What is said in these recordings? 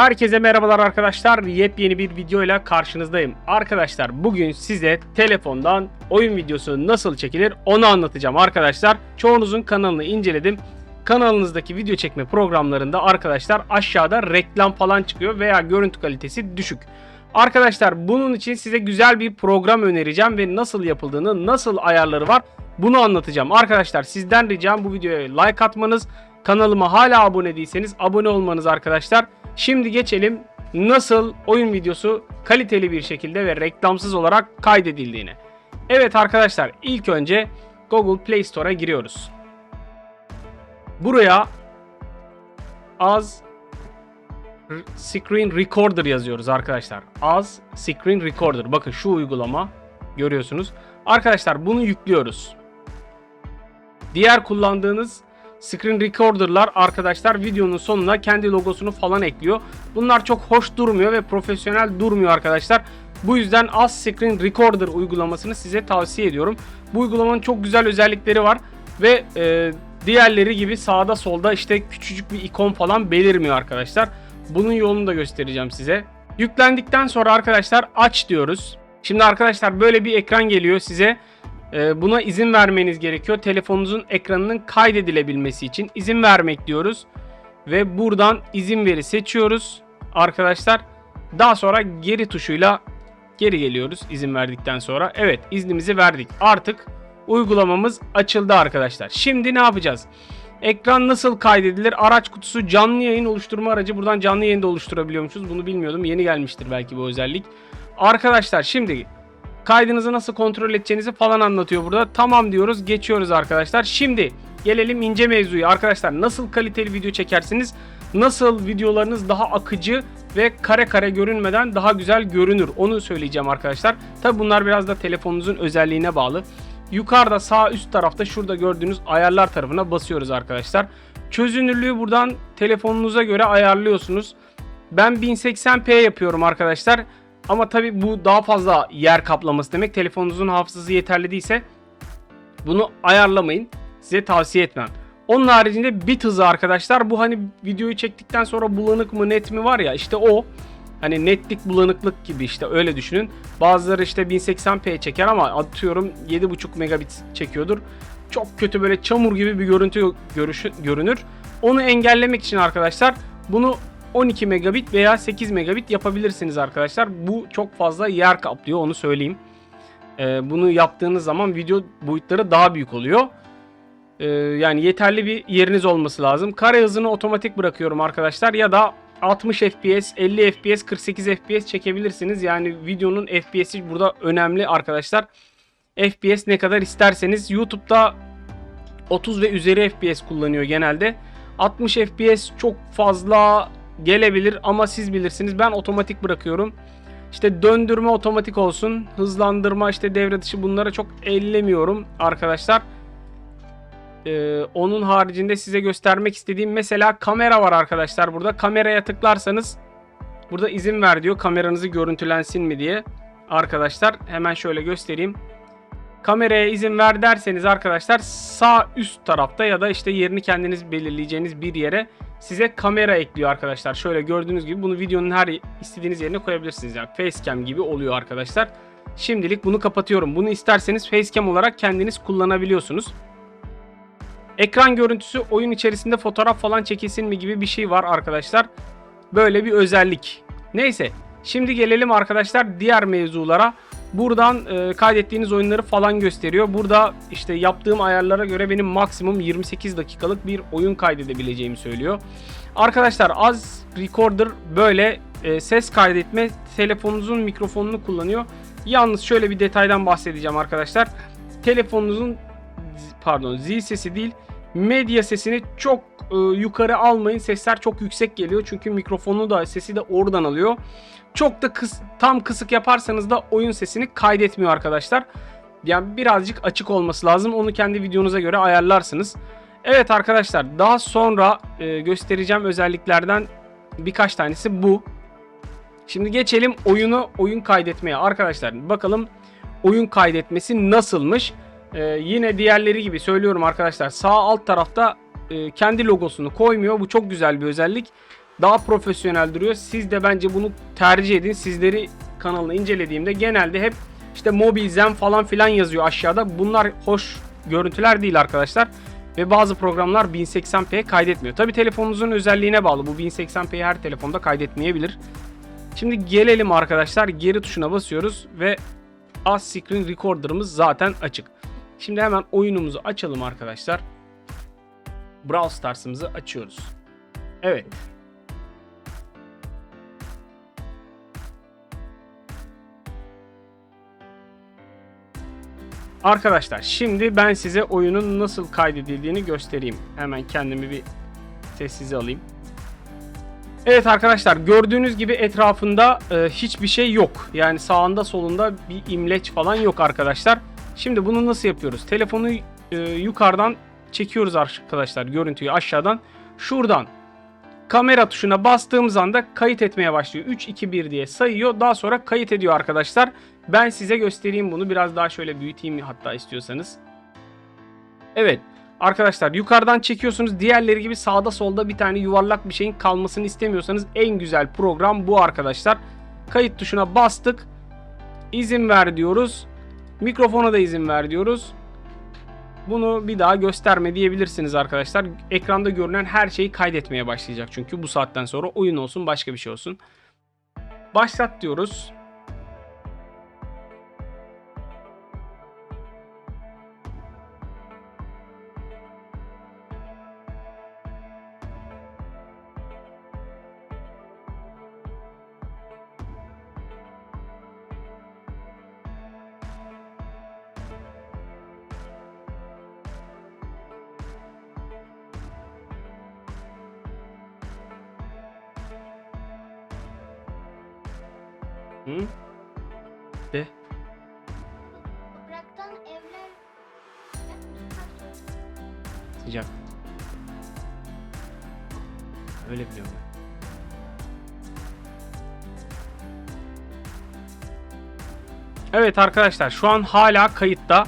Herkese merhabalar arkadaşlar. Yepyeni bir video ile karşınızdayım. Arkadaşlar bugün size telefondan oyun videosu nasıl çekilir onu anlatacağım arkadaşlar. Çoğunuzun kanalını inceledim. Kanalınızdaki video çekme programlarında arkadaşlar aşağıda reklam falan çıkıyor veya görüntü kalitesi düşük. Arkadaşlar bunun için size güzel bir program önereceğim ve nasıl yapıldığını, nasıl ayarları var bunu anlatacağım. Arkadaşlar sizden ricam bu videoya like atmanız, kanalıma hala abone değilseniz abone olmanız arkadaşlar. Şimdi geçelim nasıl oyun videosu kaliteli bir şekilde ve reklamsız olarak kaydedildiğine. Evet arkadaşlar ilk önce Google Play Store'a giriyoruz. Buraya az Screen Recorder yazıyoruz arkadaşlar. Az Screen Recorder. Bakın şu uygulama görüyorsunuz. Arkadaşlar bunu yüklüyoruz. Diğer kullandığınız Screen Recorder'lar arkadaşlar videonun sonuna kendi logosunu falan ekliyor. Bunlar çok hoş durmuyor ve profesyonel durmuyor arkadaşlar. Bu yüzden Az Screen Recorder uygulamasını size tavsiye ediyorum. Bu uygulamanın çok güzel özellikleri var ve e, diğerleri gibi sağda solda işte küçücük bir ikon falan belirmiyor arkadaşlar. Bunun yolunu da göstereceğim size. Yüklendikten sonra arkadaşlar aç diyoruz. Şimdi arkadaşlar böyle bir ekran geliyor size. Ee, Buna izin vermeniz gerekiyor. Telefonunuzun ekranının kaydedilebilmesi için izin vermek diyoruz. Ve buradan izin veri seçiyoruz arkadaşlar. Daha sonra geri tuşuyla geri geliyoruz izin verdikten sonra. Evet iznimizi verdik. Artık uygulamamız açıldı arkadaşlar. Şimdi ne yapacağız? Ekran nasıl kaydedilir? Araç kutusu canlı yayın oluşturma aracı. Buradan canlı yayın da oluşturabiliyormuşuz. Bunu bilmiyordum. Yeni gelmiştir belki bu özellik. Arkadaşlar şimdi kaydınızı nasıl kontrol edeceğinizi falan anlatıyor burada. Tamam diyoruz. Geçiyoruz arkadaşlar. Şimdi gelelim ince mevzuya. Arkadaşlar nasıl kaliteli video çekersiniz? Nasıl videolarınız daha akıcı ve kare kare görünmeden daha güzel görünür? Onu söyleyeceğim arkadaşlar. Tabi bunlar biraz da telefonunuzun özelliğine bağlı. Yukarıda sağ üst tarafta şurada gördüğünüz ayarlar tarafına basıyoruz arkadaşlar. Çözünürlüğü buradan telefonunuza göre ayarlıyorsunuz. Ben 1080p yapıyorum arkadaşlar. Ama tabi bu daha fazla yer kaplaması demek. Telefonunuzun hafızası yeterli değilse bunu ayarlamayın. Size tavsiye etmem. Onun haricinde bit hızı arkadaşlar. Bu hani videoyu çektikten sonra bulanık mı net mi var ya işte o. Hani netlik bulanıklık gibi işte öyle düşünün. Bazıları işte 1080p çeker ama atıyorum 7.5 megabit çekiyordur. Çok kötü böyle çamur gibi bir görüntü görüşü, görünür. Onu engellemek için arkadaşlar bunu 12 megabit veya 8 megabit yapabilirsiniz arkadaşlar. Bu çok fazla yer kaplıyor onu söyleyeyim. Ee, bunu yaptığınız zaman video boyutları daha büyük oluyor. Ee, yani yeterli bir yeriniz olması lazım. Kare hızını otomatik bırakıyorum arkadaşlar ya da 60 FPS, 50 FPS, 48 FPS çekebilirsiniz. Yani videonun FPS'i burada önemli arkadaşlar. FPS ne kadar isterseniz YouTube'da 30 ve üzeri FPS kullanıyor genelde. 60 FPS çok fazla gelebilir ama siz bilirsiniz. Ben otomatik bırakıyorum. İşte döndürme otomatik olsun. Hızlandırma işte devre dışı bunlara çok ellemiyorum arkadaşlar. Ee, onun haricinde size göstermek istediğim mesela kamera var arkadaşlar burada. Kameraya tıklarsanız burada izin ver diyor kameranızı görüntülensin mi diye. Arkadaşlar hemen şöyle göstereyim. Kameraya izin ver derseniz arkadaşlar sağ üst tarafta ya da işte yerini kendiniz belirleyeceğiniz bir yere size kamera ekliyor arkadaşlar. Şöyle gördüğünüz gibi bunu videonun her istediğiniz yerine koyabilirsiniz. Yani facecam gibi oluyor arkadaşlar. Şimdilik bunu kapatıyorum. Bunu isterseniz facecam olarak kendiniz kullanabiliyorsunuz. Ekran görüntüsü oyun içerisinde fotoğraf falan çekilsin mi gibi bir şey var arkadaşlar. Böyle bir özellik. Neyse şimdi gelelim arkadaşlar diğer mevzulara. Buradan e, kaydettiğiniz oyunları falan gösteriyor. Burada işte yaptığım ayarlara göre benim maksimum 28 dakikalık bir oyun kaydedebileceğimi söylüyor. Arkadaşlar az recorder böyle e, ses kaydetme telefonunuzun mikrofonunu kullanıyor. Yalnız şöyle bir detaydan bahsedeceğim arkadaşlar. Telefonunuzun pardon zil sesi değil medya sesini çok e, yukarı almayın. Sesler çok yüksek geliyor. Çünkü mikrofonu da sesi de oradan alıyor. Çok da kıs, tam kısık yaparsanız da oyun sesini kaydetmiyor arkadaşlar. Yani birazcık açık olması lazım. Onu kendi videonuza göre ayarlarsınız. Evet arkadaşlar daha sonra e, göstereceğim özelliklerden birkaç tanesi bu. Şimdi geçelim oyunu oyun kaydetmeye. Arkadaşlar bakalım oyun kaydetmesi nasılmış. Ee, yine diğerleri gibi söylüyorum arkadaşlar. Sağ alt tarafta e, kendi logosunu koymuyor. Bu çok güzel bir özellik. Daha profesyonel duruyor. Siz de bence bunu tercih edin. Sizleri kanalını incelediğimde genelde hep işte mobil zen falan filan yazıyor aşağıda. Bunlar hoş görüntüler değil arkadaşlar. Ve bazı programlar 1080p kaydetmiyor. Tabi telefonunuzun özelliğine bağlı. Bu 1080p'yi her telefonda kaydetmeyebilir. Şimdi gelelim arkadaşlar. Geri tuşuna basıyoruz ve Az Screen Recorder'ımız zaten açık. Şimdi hemen oyunumuzu açalım arkadaşlar. Brawl Stars'ımızı açıyoruz. Evet. Arkadaşlar şimdi ben size oyunun nasıl kaydedildiğini göstereyim. Hemen kendimi bir sessize alayım. Evet arkadaşlar gördüğünüz gibi etrafında e, hiçbir şey yok. Yani sağında solunda bir imleç falan yok arkadaşlar. Şimdi bunu nasıl yapıyoruz? Telefonu e, yukarıdan çekiyoruz arkadaşlar görüntüyü aşağıdan. Şuradan kamera tuşuna bastığımız anda kayıt etmeye başlıyor. 3, 2, 1 diye sayıyor. Daha sonra kayıt ediyor arkadaşlar. Ben size göstereyim bunu. Biraz daha şöyle büyüteyim hatta istiyorsanız. Evet. Arkadaşlar yukarıdan çekiyorsunuz. Diğerleri gibi sağda solda bir tane yuvarlak bir şeyin kalmasını istemiyorsanız en güzel program bu arkadaşlar. Kayıt tuşuna bastık. İzin ver diyoruz. Mikrofona da izin ver diyoruz. Bunu bir daha gösterme diyebilirsiniz arkadaşlar. Ekranda görünen her şeyi kaydetmeye başlayacak çünkü bu saatten sonra oyun olsun başka bir şey olsun. Başlat diyoruz. Hı? De. Topraktan evler Sıcak. Öyle biliyorum. Evet arkadaşlar şu an hala kayıtta.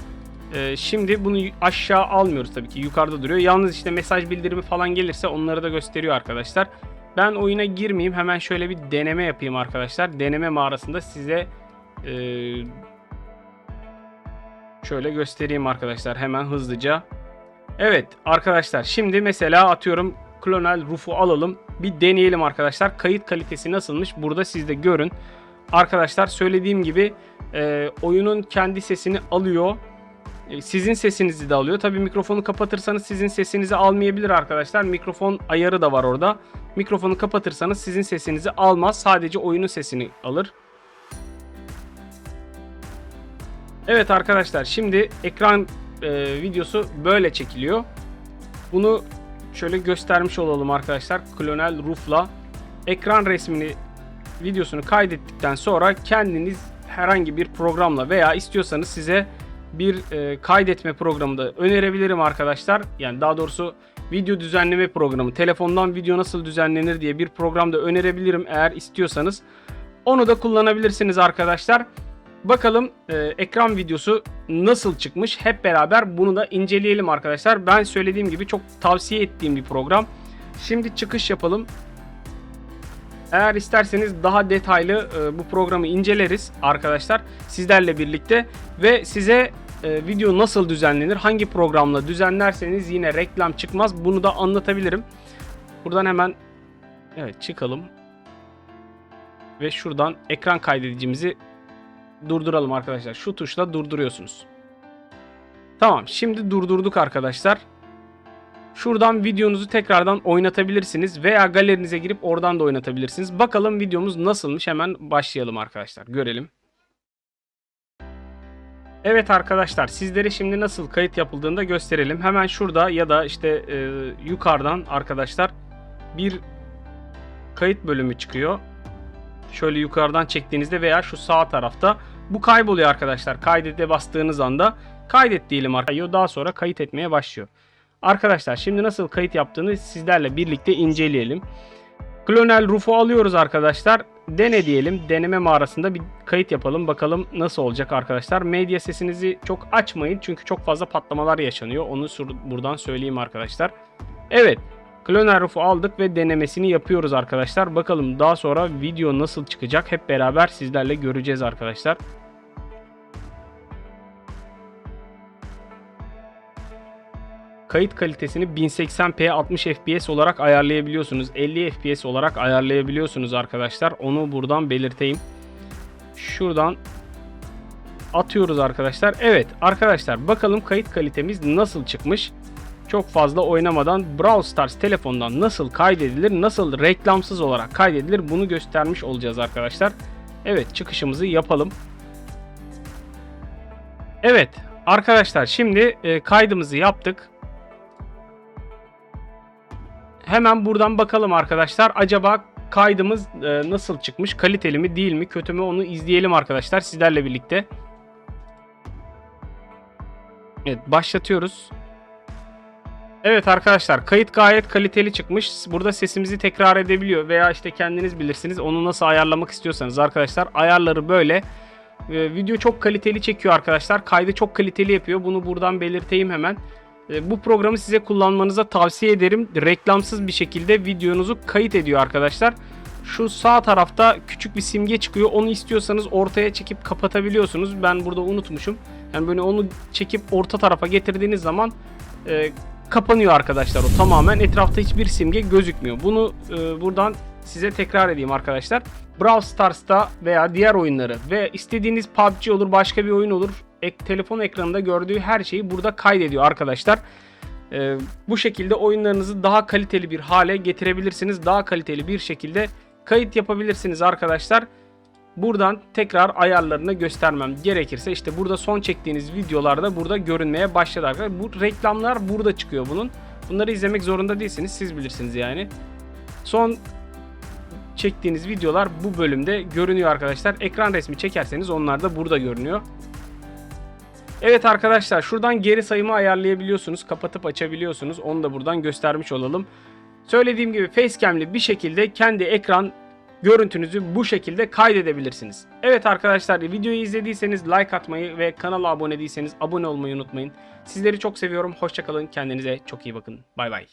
Ee, şimdi bunu aşağı almıyoruz tabii ki yukarıda duruyor. Yalnız işte mesaj bildirimi falan gelirse onları da gösteriyor arkadaşlar. Ben oyuna girmeyeyim hemen şöyle bir deneme yapayım arkadaşlar. Deneme mağarasında size e, şöyle göstereyim arkadaşlar hemen hızlıca. Evet arkadaşlar şimdi mesela atıyorum Clonal Roof'u alalım. Bir deneyelim arkadaşlar. Kayıt kalitesi nasılmış burada siz de görün. Arkadaşlar söylediğim gibi e, oyunun kendi sesini alıyor. E, sizin sesinizi de alıyor. Tabi mikrofonu kapatırsanız sizin sesinizi almayabilir arkadaşlar. Mikrofon ayarı da var orada. Mikrofonu kapatırsanız sizin sesinizi almaz. Sadece oyunun sesini alır. Evet arkadaşlar şimdi ekran e, videosu böyle çekiliyor. Bunu şöyle göstermiş olalım arkadaşlar. Klonel Roof'la ekran resmini videosunu kaydettikten sonra kendiniz herhangi bir programla veya istiyorsanız size bir e, kaydetme programı da önerebilirim arkadaşlar. Yani daha doğrusu video düzenleme programı. Telefondan video nasıl düzenlenir diye bir program da önerebilirim eğer istiyorsanız. Onu da kullanabilirsiniz arkadaşlar. Bakalım e, ekran videosu nasıl çıkmış hep beraber bunu da inceleyelim arkadaşlar. Ben söylediğim gibi çok tavsiye ettiğim bir program. Şimdi çıkış yapalım. Eğer isterseniz daha detaylı e, bu programı inceleriz arkadaşlar sizlerle birlikte ve size e, video nasıl düzenlenir, hangi programla düzenlerseniz yine reklam çıkmaz. Bunu da anlatabilirim. Buradan hemen evet çıkalım. Ve şuradan ekran kaydedicimizi durduralım arkadaşlar. Şu tuşla durduruyorsunuz. Tamam şimdi durdurduk arkadaşlar. Şuradan videonuzu tekrardan oynatabilirsiniz veya galerinize girip oradan da oynatabilirsiniz. Bakalım videomuz nasılmış hemen başlayalım arkadaşlar görelim. Evet arkadaşlar sizlere şimdi nasıl kayıt yapıldığını da gösterelim. Hemen şurada ya da işte e, yukarıdan arkadaşlar bir kayıt bölümü çıkıyor. Şöyle yukarıdan çektiğinizde veya şu sağ tarafta bu kayboluyor arkadaşlar. Kaydete bastığınız anda kaydet diyelim arkadaşlar. Daha sonra kayıt etmeye başlıyor. Arkadaşlar şimdi nasıl kayıt yaptığını sizlerle birlikte inceleyelim. Klonel Roof'u alıyoruz arkadaşlar. Dene diyelim. Deneme mağarasında bir kayıt yapalım. Bakalım nasıl olacak arkadaşlar. Medya sesinizi çok açmayın. Çünkü çok fazla patlamalar yaşanıyor. Onu buradan söyleyeyim arkadaşlar. Evet. Clone Roof'u aldık ve denemesini yapıyoruz arkadaşlar. Bakalım daha sonra video nasıl çıkacak hep beraber sizlerle göreceğiz arkadaşlar. Kayıt kalitesini 1080p 60 fps olarak ayarlayabiliyorsunuz. 50 fps olarak ayarlayabiliyorsunuz arkadaşlar. Onu buradan belirteyim. Şuradan atıyoruz arkadaşlar. Evet arkadaşlar bakalım kayıt kalitemiz nasıl çıkmış. Çok fazla oynamadan Brawl Stars telefondan nasıl kaydedilir, nasıl reklamsız olarak kaydedilir bunu göstermiş olacağız arkadaşlar. Evet çıkışımızı yapalım. Evet arkadaşlar şimdi e, kaydımızı yaptık. Hemen buradan bakalım arkadaşlar. Acaba kaydımız e, nasıl çıkmış? Kaliteli mi değil mi? Kötü mü? Onu izleyelim arkadaşlar sizlerle birlikte. Evet başlatıyoruz. Evet arkadaşlar kayıt gayet kaliteli çıkmış. Burada sesimizi tekrar edebiliyor veya işte kendiniz bilirsiniz onu nasıl ayarlamak istiyorsanız arkadaşlar ayarları böyle. Ee, video çok kaliteli çekiyor arkadaşlar. Kaydı çok kaliteli yapıyor. Bunu buradan belirteyim hemen. Ee, bu programı size kullanmanıza tavsiye ederim. Reklamsız bir şekilde videonuzu kayıt ediyor arkadaşlar. Şu sağ tarafta küçük bir simge çıkıyor. Onu istiyorsanız ortaya çekip kapatabiliyorsunuz. Ben burada unutmuşum. Yani böyle onu çekip orta tarafa getirdiğiniz zaman e, kapanıyor arkadaşlar o tamamen. Etrafta hiçbir simge gözükmüyor. Bunu e, buradan size tekrar edeyim arkadaşlar. Brawl Stars'ta veya diğer oyunları ve istediğiniz PUBG olur başka bir oyun olur. Ek, telefon ekranında gördüğü her şeyi burada kaydediyor arkadaşlar. E, bu şekilde oyunlarınızı daha kaliteli bir hale getirebilirsiniz. Daha kaliteli bir şekilde kayıt yapabilirsiniz arkadaşlar. Buradan tekrar ayarlarını göstermem gerekirse işte burada son çektiğiniz videolarda burada görünmeye başladı arkadaşlar. Bu reklamlar burada çıkıyor bunun. Bunları izlemek zorunda değilsiniz. Siz bilirsiniz yani. Son çektiğiniz videolar bu bölümde görünüyor arkadaşlar. Ekran resmi çekerseniz onlar da burada görünüyor. Evet arkadaşlar şuradan geri sayımı ayarlayabiliyorsunuz. Kapatıp açabiliyorsunuz. Onu da buradan göstermiş olalım. Söylediğim gibi facecam'li bir şekilde kendi ekran görüntünüzü bu şekilde kaydedebilirsiniz. Evet arkadaşlar videoyu izlediyseniz like atmayı ve kanala abone değilseniz abone olmayı unutmayın. Sizleri çok seviyorum. Hoşçakalın. Kendinize çok iyi bakın. Bay bay.